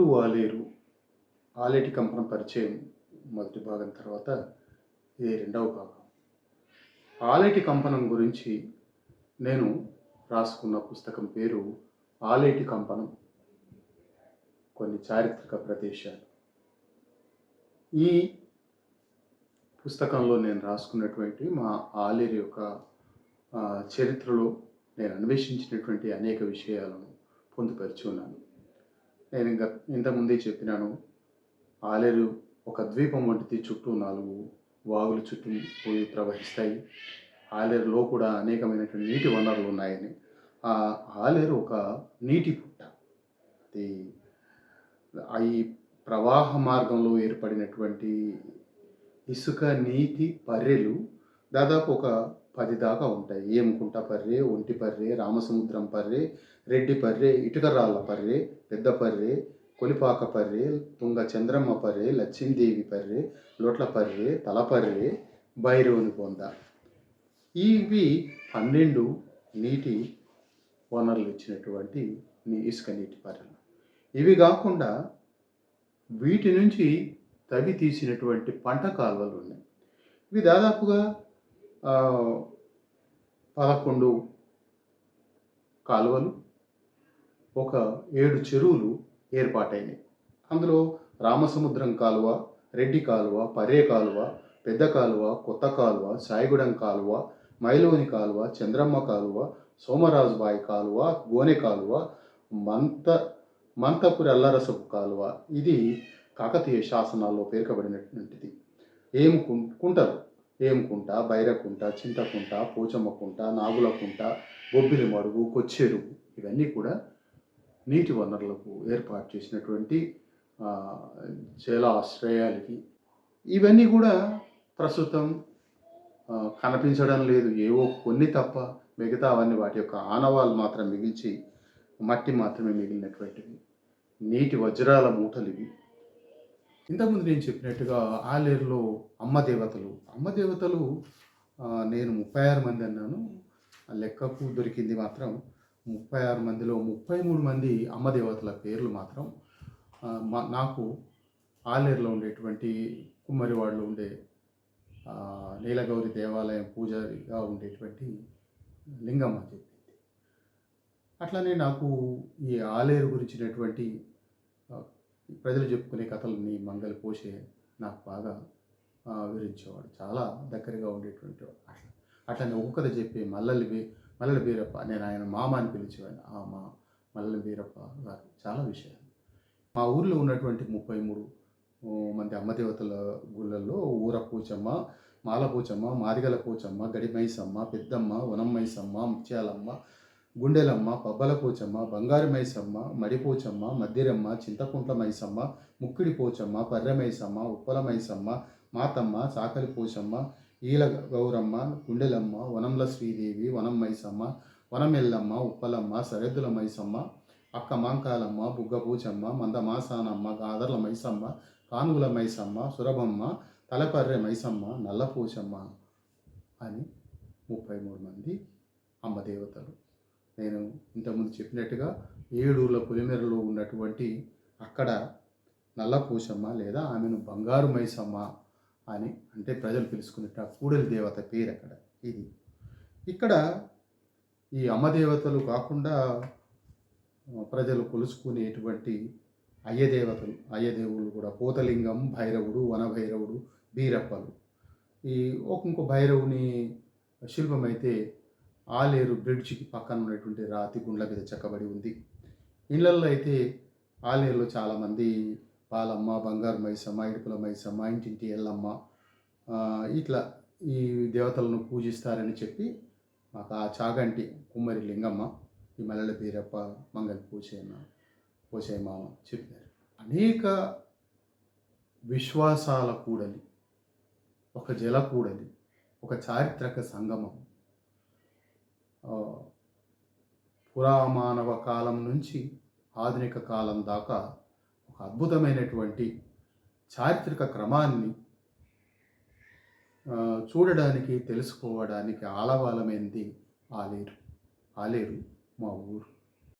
ఊరు ఆలేరు ఆలేటి కంపనం పరిచయం మొదటి భాగం తర్వాత ఇది రెండవ భాగం. ఆలేటి కంపనం గురించి నేను రాసుకున్న పుస్తకం పేరు ఆలేటి కంపనం. కొన్ని చారిత్రక ప్రదేశాలు. ఈ పుస్తకంలో నేను రాసుకున్నటువంటి మా ఆలేరు యొక్క చరిత్రలో నేను అన్వేషించినటువంటి అనేక విషయాలను పొందుపరిచి ఉన్నాను. నేను ఇంకా ఇంతకుముందే చెప్పినాను. ఆలేరు ఒక ద్వీపం వంటిది చుట్టూ నాలుగు వాగులు చుట్టూ పోయి ప్రవహిస్తాయి. ఆలేరులో కూడా అనేకమైనటువంటి నీటి వనరులు ఉన్నాయని. ఆ ఆలేరు ఒక నీటి పుట్ట. అది ఈ ప్రవాహ మార్గంలో ఏర్పడినటువంటి ఇసుక నీటి పర్రెలు దాదాపు ఒక పది దాకా ఉంటాయి. ఏముకుంట పర్రె ఒంటి పర్రె రామసముద్రం పర్రె రెడ్డి పర్రె ఇటుకరాళ్ళ పర్రె పెద్ద పర్రె కొలిపాక పర్రె తుంగ చంద్రమ్మ పర్రె లచ్చిందేవి పర్రె లోట్ల పర్రె తలపర్రె భైరవుని పొంద ఇవి పన్నెండు నీటి వనరులు ఇచ్చినటువంటి నీ- ఇసుక నీటి పర్రెలు ఇవి కాకుండా వీటి నుంచి తవి తీసినటువంటి పంట కాలువలు ఉన్నాయి. ఇవి దాదాపుగా పదకొండు కాలువలు ఒక ఏడు చెరువులు ఏర్పాటైనాయి. అందులో రామసముద్రం కాలువ రెడ్డి కాలువ పర్రే కాలువ పెద్ద కాలువ కొత్త కాలువ సాయిగూడెం కాలువ మైలోని కాలువ చంద్రమ్మ కాలువ సోమరాజుబాయి కాలువ గోనె కాలువ మంత మంతపురి అల్లరసపు కాలువ. ఇది కాకతీయ శాసనాల్లో పేర్కబడినటువంటిది. ఏం కుంటారు ఏముకుంట బైరకుంట చింతకుంట పోచమ్మకుంట నాగులకుంట బొబ్బిలి మడుగు కొచ్చెరువు ఇవన్నీ కూడా నీటి వనరులకు ఏర్పాటు చేసినటువంటి ఆ, ఇవన్నీ కూడా ప్రస్తుతం కనిపించడం లేదు. ఏవో కొన్ని తప్ప మిగతా అవన్నీ వాటి యొక్క ఆనవాలు మాత్రం మిగిల్చి మట్టి మాత్రమే మిగిలినటువంటివి. నీటి వజ్రాల మూటలు ఇవి ఇంతకుముందు నేను చెప్పినట్టుగా ఆలేరులో అమ్మ దేవతలు అమ్మ దేవతలు నేను ముప్పై ఆరు మంది అన్నాను. ఆ లెక్కకు దొరికింది మాత్రం ముప్పై ఆరు మందిలో ముప్పై మూడు మంది అమ్మ దేవతల పేర్లు మాత్రం మా నాకు ఆలేరులో ఉండేటువంటి కుమ్మరివాడలో ఉండే నీలగౌరి దేవాలయం పూజారిగా ఉండేటువంటి లింగమ్మ చెప్పింది. అట్లానే నాకు ఈ ఆలేరు గురించినటువంటి ప్రజలు చెప్పుకునే కథలని మంగలి పోసే నాకు బాగా వివరించేవాడు. చాలా దగ్గరగా ఉండేటువంటి వాడు. అట్లా అట్లనే ఒక కథ చెప్పి మల్లలి బీ మల్లెల బీరప్ప నేను ఆయన మామ అని పిలిచేవాడిని. ఆ మా మల్లెల బీరప్ప గారు. చాలా విషయాలు. మా ఊర్లో ఉన్నటువంటి ముప్పై మూడు మంది అమ్మదేవతల గుళ్ళల్లో ఊర పూచమ్మ మాల పూచమ్మ మాదిగల పూచమ్మ గడిమైసమ్మ పెద్దమ్మ వనం మైసమ్మ ముత్యాలమ్మ గుండెలమ్మ పబ్బలపోచమ్మ బంగారు మైసమ్మ మడిపోచమ్మ మద్దిరమ్మ చింతకుంట్ల మైసమ్మ ముక్కిడి పోచమ్మ పర్రె మైసమ్మ ఉప్పల మైసమ్మ మాతమ్మ చాకలి పోచమ్మ ఈల గౌరమ్మ గుండెలమ్మ వనంల శ్రీదేవి వనం మైసమ్మ వనమెల్లమ్మ ఉప్పలమ్మ సరెద్దుల మైసమ్మ అక్క మాంకాలమ్మ బుగ్గ పూచమ్మ మందమాసానమ్మ గాదర్ల మైసమ్మ కానుగుల మైసమ్మ సురభమ్మ తలపర్రె మైసమ్మ నల్లపూచమ్మ అని ముప్పై మూడు మంది అమ్మ దేవతలు. నేను ఇంతకుముందు చెప్పినట్టుగా ఏడూర్ల పులిమెరలో ఉన్నటువంటి అక్కడ నల్లపూసమ్మ లేదా ఆమెను బంగారు మైసమ్మ అని అంటే ప్రజలు పిలుచుకునేట కూడలి దేవత పేరు అక్కడ. ఇది. ఇక్కడ ఈ అమ్మదేవతలు కాకుండా ప్రజలు కొలుచుకునేటువంటి అయ్యదేవతలు అయ్యదేవులు కూడా పోతలింగం భైరవుడు వనభైరవుడు బీరప్పలు. ఈ ఒక ఇంకో భైరవుని శిల్పం అయితే ఆలేరు బ్రిడ్జికి పక్కన ఉన్నటువంటి రాతి గుండ్ల మీద చెక్కబడి ఉంది. ఇళ్ళల్లో అయితే ఆలేరులో చాలామంది పాలమ్మ బంగారు మైసమ్మ ఇడుపుల మైసమ్మ ఇంటింటి ఎల్లమ్మ ఇట్లా ఈ దేవతలను పూజిస్తారని చెప్పి మాకు ఆ చాగంటి కుమ్మరి లింగమ్మ ఈ మల్లెల బీరప్ప మంగళ పూసేమ పూసేమామ చెప్పారు. అనేక విశ్వాసాల కూడలి ఒక జల కూడలి ఒక చారిత్రక సంగమం ఆ, పురామానవ కాలం నుంచి ఆధునిక కాలం దాకా ఒక అద్భుతమైనటువంటి చారిత్రక క్రమాన్ని చూడడానికి తెలుసుకోవడానికి ఆలవాలమైంది. ఆలేరు ఆలేరు మా ఊరు.